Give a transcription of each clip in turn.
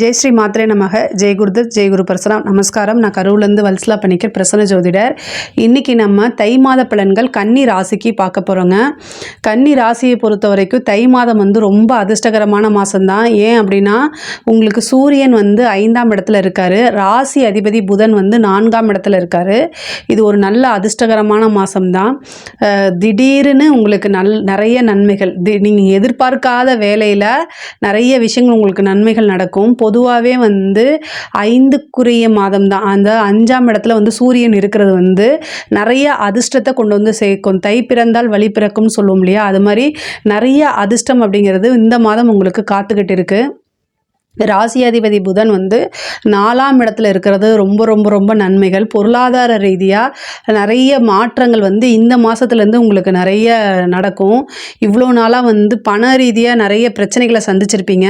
ஜெய் ஸ்ரீ மாத்திரை நமக. ஜெய் குருதத் ஜெய் குரு பிரசனம் நமஸ்காரம். நான் கரூர்லேருந்து வல்சலா பண்ணிக்க பிரசன்ன ஜோதிடர். இன்றைக்கி நம்ம தை மாத பலன்கள் கன்னி ராசிக்கு பார்க்க போகிறோங்க கன்னி ராசியை பொறுத்த வரைக்கும் தை மாதம் வந்து ரொம்ப அதிர்ஷ்டகரமான மாதம்தான் ஏன் அப்படின்னா உங்களுக்கு சூரியன் வந்து ஐந்தாம் இடத்துல இருக்கார். ராசி அதிபதி புதன் வந்து நான்காம் இடத்துல இருக்கார். இது ஒரு நல்ல அதிர்ஷ்டகரமான மாதம்தான் திடீர்னு உங்களுக்கு நல் நிறைய நன்மைகள். தி நீங்கள் எதிர்பார்க்காத வேலையில் நிறைய விஷயங்கள் உங்களுக்கு நன்மைகள் நடக்கும். பொதுவாகவே வந்து ஐந்துக்குரிய மாதம் தான் அந்த அஞ்சாம் இடத்துல வந்து சூரியன் இருக்கிறது வந்து நிறைய அதிர்ஷ்டத்தை கொண்டு வந்து சேர்க்கும். தை பிறந்தால் வழி பிறக்கும்னு சொல்லுவோம் இல்லையா? அது மாதிரி நிறைய அதிர்ஷ்டம் அப்படிங்கிறது இந்த மாதம் உங்களுக்கு காத்துக்கிட்டு இருக்குது ராசியாதிபதி புதன் வந்து நாலாம் இடத்துல இருக்கிறது. ரொம்ப ரொம்ப ரொம்ப நன்மைகள். பொருளாதார ரீதியாக நிறைய மாற்றங்கள் வந்து இந்த மாதத்துலேருந்து உங்களுக்கு நிறைய நடக்கும். இவ்வளோ நாளாக வந்து பண ரீதியாக நிறைய பிரச்சனைகளை சந்திச்சிருப்பீங்க.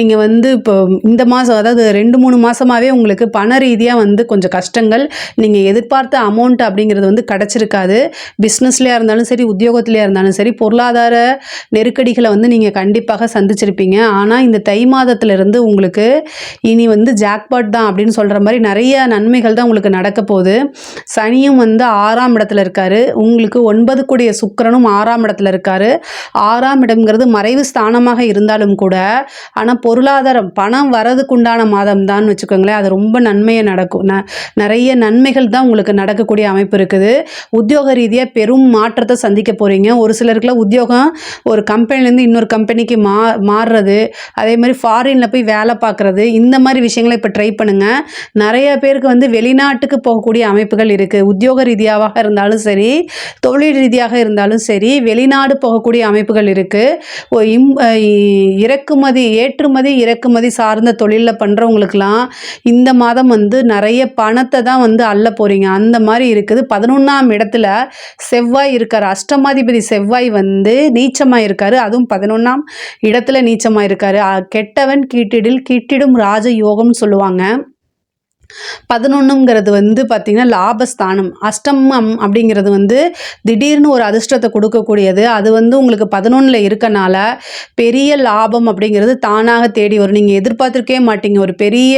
நீங்கள் வந்து இப்போ இந்த மாதம் அதாவது ரெண்டு மூணு மாதமாகவே உங்களுக்கு பண ரீதியாக வந்து கொஞ்சம் கஷ்டங்கள். நீங்கள் எதிர்பார்த்த அமௌண்ட் அப்படிங்கிறது வந்து கிடச்சிருக்காது. பிஸ்னஸ்லேயே இருந்தாலும் சரி உத்தியோகத்துலேயே இருந்தாலும் சரி பொருளாதார நெருக்கடிகளை வந்து நீங்கள் கண்டிப்பாக சந்திச்சிருப்பீங்க. ஆனால் இந்த தை மாதத்துலேருந்து உங்களுக்கு இனி வந்து ஜாக்பாட் தான் அப்படின்னு சொல்கிற மாதிரி நிறைய நன்மைகள் தான் உங்களுக்கு நடக்க போகுது. சனியும் வந்து ஆறாம் இடத்துல இருக்காரு. உங்களுக்கு ஒன்பது கூடிய சுக்கரனும் ஆறாம் இடத்துல இருக்காரு. ஆறாம் இடம்ங்கிறது மறைவு ஸ்தானமாக இருந்தாலும் கூட ஆனால் பொருளாதாரம் பணம் வரதுக்குண்டான மாதம் தான் வச்சுக்கோங்களேன். அது ரொம்ப நன்மையை நடக்கும். ந நிறைய நன்மைகள் தான் உங்களுக்கு நடக்கக்கூடிய அமைப்பு இருக்குது. உத்தியோக ரீதியாக பெரும் மாற்றத்தை சந்திக்க போகிறீங்க ஒரு சிலருக்குலாம் உத்தியோகம் ஒரு கம்பெனிலேருந்து இன்னொரு கம்பெனிக்கு மா மாறுறது. அதே மாதிரி ஃபாரினில் போய் வேலை பார்க்குறது இந்த மாதிரி விஷயங்களை இப்போ ட்ரை பண்ணுங்கள் நிறைய பேருக்கு வந்து வெளிநாட்டுக்கு போகக்கூடிய அமைப்புகள் இருக்குது உத்தியோக ரீதியாக இருந்தாலும் சரி தொழில் ரீதியாக இருந்தாலும் சரி வெளிநாடு போகக்கூடிய அமைப்புகள் இருக்குது இம் இறக்குமதி ஏற்றுமதி இறக்குமதி சார்ந்த தொழிலில் பண்ணுறவங்களுக்கெல்லாம் இந்த மாதம் வந்து நிறைய பணத்தை தான் வந்து அள்ள போகிறீங்க அந்த மாதிரி இருக்குது. பதினொன்றாம் இடத்துல செவ்வாய் இருக்கார். அஷ்டமாதிபதி செவ்வாய் வந்து நீச்சமாக இருக்கார். அதுவும் பதினொன்றாம் இடத்துல நீச்சமாக இருக்கார். கெட்டவன் கீட் ரிலேட்டடில் கிட்டிடும் ராஜ யோகம்னு சொல்லுவாங்க. பதினொன்றுங்கிறது வந்து பார்த்திங்கன்னா லாபஸ்தானம். அஷ்டமம் அப்படிங்கிறது வந்து திடீர்னு ஒரு அதிர்ஷ்டத்தை கொடுக்கக்கூடியது. அது வந்து உங்களுக்கு பதினொன்றில் இருக்கனால பெரிய லாபம் அப்படிங்கிறது தானாக தேடி வரும். நீங்கள் எதிர்பார்த்துருக்கே மாட்டீங்க. ஒரு பெரிய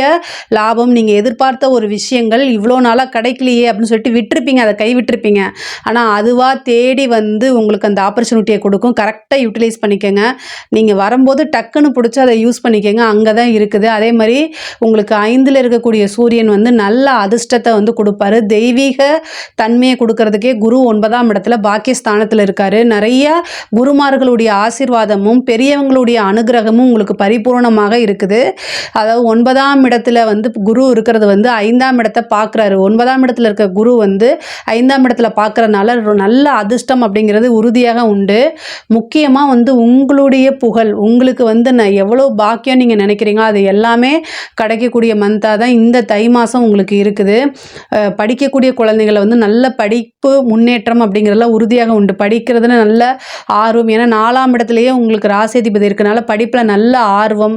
லாபம் நீங்கள் எதிர்பார்த்த ஒரு விஷயங்கள் இவ்வளோ நாளாக கிடைக்கலையே அப்படின்னு சொல்லிட்டு விட்டுருப்பீங்க. அதை கை விட்டுருப்பீங்க ஆனால் அதுவாக தேடி வந்து உங்களுக்கு அந்த ஆப்பர்ச்சுனிட்டியை கொடுக்கும். கரெக்டாக யூட்டிலைஸ் பண்ணிக்கோங்க. நீங்கள் வரும்போது டக்குன்னு பிடிச்சி அதை யூஸ் பண்ணிக்கோங்க. அங்கே தான் இருக்குது. அதே மாதிரி உங்களுக்கு ஐந்தில் இருக்கக்கூடிய சூரியன் வந்து நல்ல அதிர்ஷ்டத்தை வந்து கொடுப்பாரு. தெய்வீக தன்மையை கொடுக்கறதுக்கே குரு ஒன்பதாம் இடத்துல பாக்கியஸ்தானத்தில் இருக்காரு. நிறைய குருமார்களுடைய ஆசீர்வாதமும் பெரியவங்களுடைய அனுகிரகமும் உங்களுக்கு பரிபூர்ணமாக இருக்குது. அதாவது ஒன்பதாம் இடத்துல வந்து குரு இருக்கிறது வந்து ஐந்தாம் இடத்தை பார்க்குறாரு. ஒன்பதாம் இடத்துல இருக்க குரு வந்து ஐந்தாம் இடத்துல பார்க்குறனால நல்ல அதிர்ஷ்டம் அப்படிங்கிறது உறுதியாக உண்டு. முக்கியமாக வந்து உங்களுடைய புகழ் உங்களுக்கு வந்து நான் எவ்வளோ பாக்கியம் நீங்கள் நினைக்கிறீங்களோ அது எல்லாமே கிடைக்கக்கூடிய மந்தாக தான் இந்த தை மாதம் உங்களுக்கு இருக்குது. படிக்கக்கூடிய குழந்தைகளை வந்து நல்ல படிப்பு முன்னேற்றம் அப்படிங்கிறதெல்லாம் உறுதியாக உண்டு. படிக்கிறதுல நல்ல ஆர்வம். ஏன்னா நாலாம் இடத்துலையே உங்களுக்கு ராசியதிபதி இருக்கனால படிப்பில் நல்ல ஆர்வம்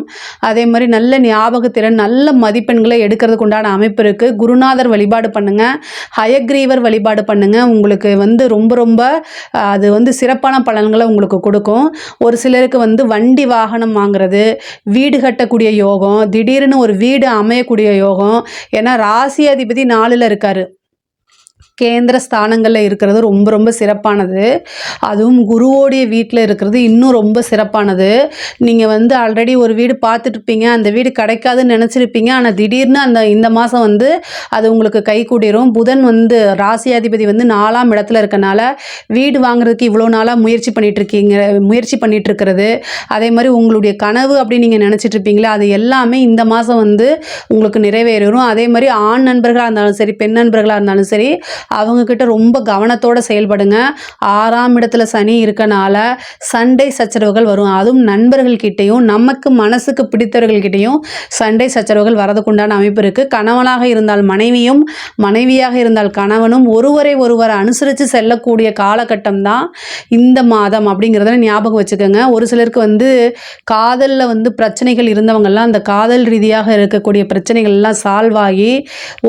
அதே மாதிரி நல்ல ஞாபகத்திறன் நல்ல மதிப்பெண்களை எடுக்கிறதுக்கு உண்டான அமைப்பு இருக்குது குருநாதர் வழிபாடு பண்ணுங்கள் ஹயக்ரீவர் வழிபாடு பண்ணுங்கள் உங்களுக்கு வந்து ரொம்ப ரொம்ப அது வந்து சிறப்பான பலன்களை உங்களுக்கு கொடுக்கும். ஒரு சிலருக்கு வந்து வண்டி வாகனம் வாங்குறது வீடு கட்டக்கூடிய யோகம் திடீர்னு ஒரு வீடு அமையக்கூடிய யோகம் ஏன்னா ராசி அதிபதி நாலில் இருக்காரு. கேந்திர ஸ்தானங்களில் இருக்கிறது ரொம்ப ரொம்ப சிறப்பானது. அதுவும் குருவோடைய வீட்டில் இருக்கிறது இன்னும் ரொம்ப சிறப்பானது. நீங்கள் வந்து ஆல்ரெடி ஒரு வீடு பார்த்துட்ருப்பீங்க அந்த வீடு கிடைக்காதுன்னு நினச்சிருப்பீங்க. ஆனால் திடீர்னு அந்த இந்த மாதம் வந்து அது உங்களுக்கு கை கூடிரும். புதன் வந்து ராசியாதிபதி வந்து நாலாம் இடத்துல இருக்கனால வீடு வாங்குறதுக்கு இவ்வளோ நாளாக முயற்சி பண்ணிகிட்ருக்கீங்க முயற்சி பண்ணிகிட்ருக்கிறது அதே மாதிரி உங்களுடைய கனவு அப்படின்னு நீங்கள் நினச்சிட்ருப்பீங்களா அது எல்லாமே இந்த மாதம் வந்து உங்களுக்கு நிறைவேறும் அதே மாதிரி ஆண் நண்பர்களாக இருந்தாலும் சரி பெண் நண்பர்களாக இருந்தாலும் சரி அவங்கக்கிட்ட ரொம்ப கவனத்தோடு செயல்படுங்க. ஆறாம் இடத்துல சனி இருக்கனால சண்டை சச்சரவுகள் வரும். அதுவும் நண்பர்கள்கிட்டையும் நமக்கு மனசுக்கு பிடித்தவர்கள்கிட்டையும் சண்டை சச்சரவுகள் வரதுக்குண்டான அமைப்பு இருக்குது கணவனாக இருந்தால் மனைவியும் மனைவியாக இருந்தால் கணவனும் ஒருவரை ஒருவர் அனுசரித்து செல்லக்கூடிய காலகட்டம் தான் இந்த மாதம் அப்படிங்கிறத ஞாபகம் வச்சுக்கோங்க. ஒரு சிலருக்கு வந்து காதலில் வந்து பிரச்சனைகள் இருந்தவங்கெல்லாம் அந்த காதல் ரீதியாக இருக்கக்கூடிய பிரச்சனைகள் எல்லாம் சால்வ் ஆகி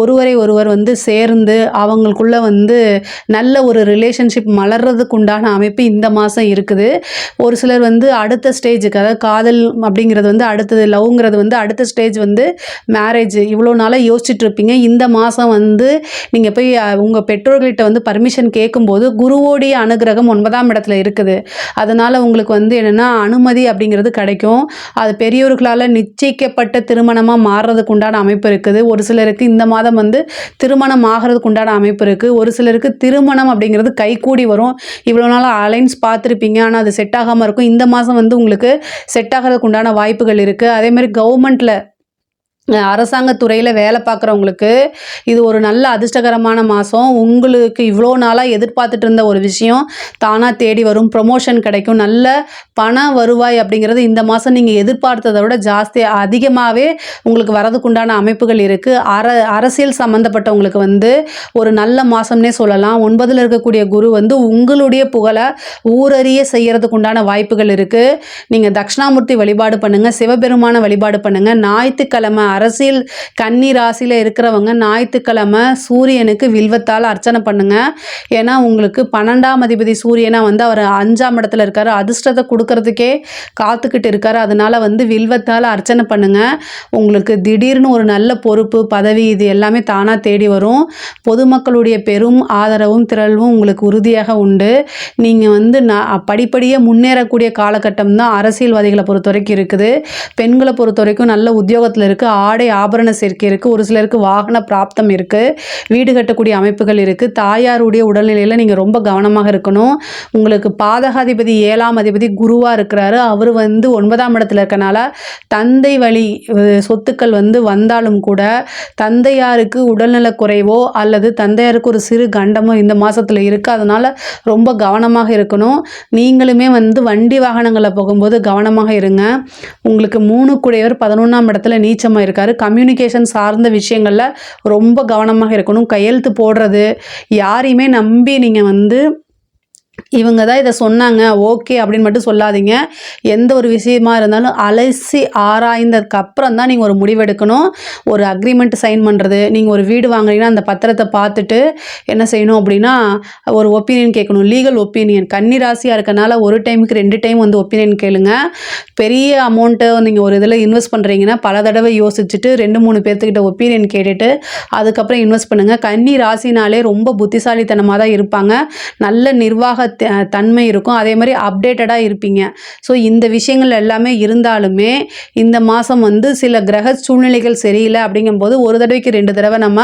ஒருவரை ஒருவர் வந்து சேர்ந்து அவங்களுக்குள்ள உங்களுக்குள்ள வந்து நல்ல ஒரு ரிலேஷன்ஷிப் மலர்றதுக்கு உண்டான அமைப்பு இந்த மாதம் இருக்குது. ஒரு சிலர் வந்து அடுத்த ஸ்டேஜுக்கு அதாவது காதல் அப்படிங்கிறது வந்து அடுத்தது லவ்ங்கிறது வந்து அடுத்த ஸ்டேஜ் வந்து மேரேஜ் இவ்வளோ நாளாக யோசிச்சுட்டு இருப்பீங்க. இந்த மாதம் வந்து நீங்கள் போய் உங்கள் பெற்றோர்கள்கிட்ட வந்து பர்மிஷன் கேட்கும்போது குருவோடைய அனுகிரகம் ஒன்பதாம் இடத்துல இருக்குது. அதனால் உங்களுக்கு வந்து என்னென்னா அனுமதி அப்படிங்கிறது கிடைக்கும். அது பெரியோர்களால் நிச்சயிக்கப்பட்ட திருமணமாக மாறுறதுக்கு உண்டான அமைப்பு இருக்குது. ஒரு சிலருக்கு இந்த மாதம் வந்து திருமணம் ஆகிறதுக்கு உண்டான அமைப்பு இருக்குது ஒரு சிலருக்கு திருமணம் அப்படிங்கிறது கைகூடி வரும். இவ்வளோ நாள் அலைன்ஸ் பார்த்துருப்பீங்க. ஆனால் அது செட் ஆகாமல் இருக்கும். இந்த மாதம் வந்து உங்களுக்கு செட் ஆகிறதுக்கு உண்டான வாய்ப்புகள் இருக்குது அதேமாதிரி கவர்மெண்ட்டில் அரசாங்க துறையில் வேலை பார்க்குறவங்களுக்கு இது ஒரு நல்ல அதிர்ஷ்டகரமான மாதம் உங்களுக்கு இவ்வளோ நாளாக எதிர்பார்த்துட்டு இருந்த ஒரு விஷயம் தானாக தேடி வரும். ப்ரொமோஷன் கிடைக்கும். நல்ல பண வருவாய் அப்படிங்கிறது இந்த மாதம் நீங்கள் எதிர்பார்த்ததை விட ஜாஸ்தி அதிகமாகவே உங்களுக்கு வரதுக்குண்டான அமைப்புகள் இருக்குது அர அரசியல் சம்மந்தப்பட்டவங்களுக்கு வந்து ஒரு நல்ல மாதம்னே சொல்லலாம். ஒன்பதில் இருக்கக்கூடிய குரு வந்து உங்களுடைய புகழை ஊரறிய செய்கிறதுக்கு உண்டான வாய்ப்புகள் இருக்குது நீங்கள் தட்சிணாமூர்த்தி வழிபாடு பண்ணுங்கள் சிவபெருமான வழிபாடு பண்ணுங்கள் ஞாயிற்றுக்கிழமை அரசியல் கன்னி ராசியில் இருக்கிறவங்க ஞாயிற்றுக்கிழமை சூரியனுக்கு வில்வத்தால் அர்ச்சனை பண்ணுங்க. ஏன்னா உங்களுக்கு பன்னெண்டாம் அதிபதி சூரியனா வந்து அவர் அஞ்சாம் இடத்துல இருக்காரு. அதிர்ஷ்டத்தை கொடுக்கறதுக்கே காத்துக்கிட்டு இருக்காரு. அதனால வந்து வில்வத்தால் அர்ச்சனை பண்ணுங்க. உங்களுக்கு திடீர்னு ஒரு நல்ல பொறுப்பு பதவி இது எல்லாமே தானாக தேடி வரும். பொதுமக்களுடைய பெரும் ஆதரவும் திரள்வும் உங்களுக்கு உறுதியாக உண்டு. நீங்கள் வந்து நான் படிப்படியாக முன்னேறக்கூடிய காலகட்டம் தான் அரசியல்வாதிகளை பொறுத்த வரைக்கும் இருக்குது. பெண்களை பொறுத்த வரைக்கும் நல்ல உத்தியோகத்தில் இருக்குது ஆடை ஆபரண சேர்க்கை இருக்குது ஒரு சிலருக்கு வாகன பிராப்தம் இருக்குது வீடு கட்டக்கூடிய அமைப்புகள் இருக்குது தாயாருடைய உடல்நிலையில் நீங்கள் ரொம்ப கவனமாக இருக்கணும். உங்களுக்கு பாதகாதிபதி ஏழாம் அதிபதி குருவாக இருக்கிறாரு. அவர் வந்து ஒன்பதாம் இடத்துல இருக்கனால தந்தை வழி சொத்துக்கள் வந்து வந்தாலும் கூட தந்தையாருக்கு உடல்நலக் குறைவோ அல்லது தந்தையாருக்கு ஒரு சிறு கண்டமோ இந்த மாதத்தில் இருக்குது அதனால் ரொம்ப கவனமாக இருக்கணும். நீங்களுமே வந்து வண்டி வாகனங்களில் போகும்போது கவனமாக இருங்க. உங்களுக்கு மூணு குடையவர் பதினொன்றாம் இடத்துல நீச்சமாக இருக்காரு. கம்யூனிகேஷன் சார்ந்த விஷயங்களில் ரொம்ப கவனமாக இருக்கணும். கையெழுத்து போடுறது யாரையுமே நம்பி நீங்கள் வந்து இவங்க தான் இதை சொன்னாங்க. ஓகே அப்படின்னு மட்டும் சொல்லாதீங்க. எந்த ஒரு விஷயமா இருந்தாலும் அலசி ஆராய்ந்ததுக்கு அப்புறம் தான் நீங்கள் ஒரு முடிவெடுக்கணும். ஒரு அக்ரிமெண்ட் சைன் பண்ணுறது நீங்கள் ஒரு வீடு வாங்குறீங்கன்னா அந்த பத்திரத்தை பார்த்துட்டு என்ன செய்யணும் அப்படின்னா ஒரு ஒப்பீனியன் கேட்கணும். லீகல் ஒப்பீனியன் கன்னிராசியாக இருக்கனால ஒரு டைமுக்கு ரெண்டு டைம் வந்து ஒப்பீனியன் கேளுங்க. பெரிய அமௌண்ட்டை நீங்கள் ஒரு இதில் இன்வெஸ்ட் பண்ணுறீங்கன்னா பல தடவை யோசிச்சுட்டு ரெண்டு மூணு பேர்த்துக்கிட்ட ஒப்பீனியன் கேட்டுட்டு அதுக்கப்புறம் இன்வெஸ்ட் பண்ணுங்கள் கன்னி ராசினாலே ரொம்ப புத்திசாலித்தனமாக தான் இருப்பாங்க. நல்ல நிர்வாக தன்மை இருக்கும். அதே மாதிரி அப்டேட்டடாக இருப்பீங்க. ஸோ இந்த விஷயங்கள் எல்லாமே இருந்தாலுமே இந்த மாதம் வந்து சில கிரக சூழ்நிலைகள் சரியில்லை அப்படிங்கும்போது ஒரு தடவைக்கு ரெண்டு தடவை நம்ம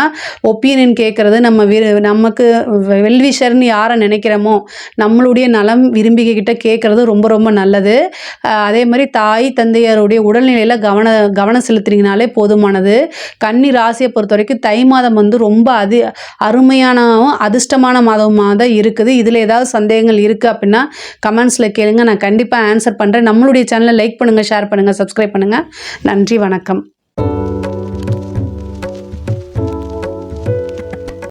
ஒப்பீனியன் கேட்குறது நம்ம விரு நமக்கு வெல்விஷர்னு யாரை நினைக்கிறோமோ நம்மளுடைய நலம் விரும்பிக்கிட்ட கேட்குறது ரொம்ப ரொம்ப நல்லது. அதே மாதிரி தாய் தந்தையருடைய உடல்நிலையில் கவன கவனம் செலுத்துறீங்கனாலே போதுமானது. கன்னி ராசியை பொறுத்த வரைக்கும் தை மாதம் வந்து ரொம்ப அதி அருமையானவும் அதிர்ஷ்டமான மாதமாக தான் இருக்குது. இதில் ஏதாவது சந்தேகம் சந்தேகங்கள் இருக்குது அப்படின்னா கமெண்ட்ஸில் கேளுங்க. நான் கண்டிப்பாக ஆன்சர் பண்ணுறேன் நம்மளுடைய சேனலை லைக் பண்ணுங்கள் ஷேர் பண்ணுங்கள் சப்ஸ்கிரைப் பண்ணுங்கள் நன்றி வணக்கம்.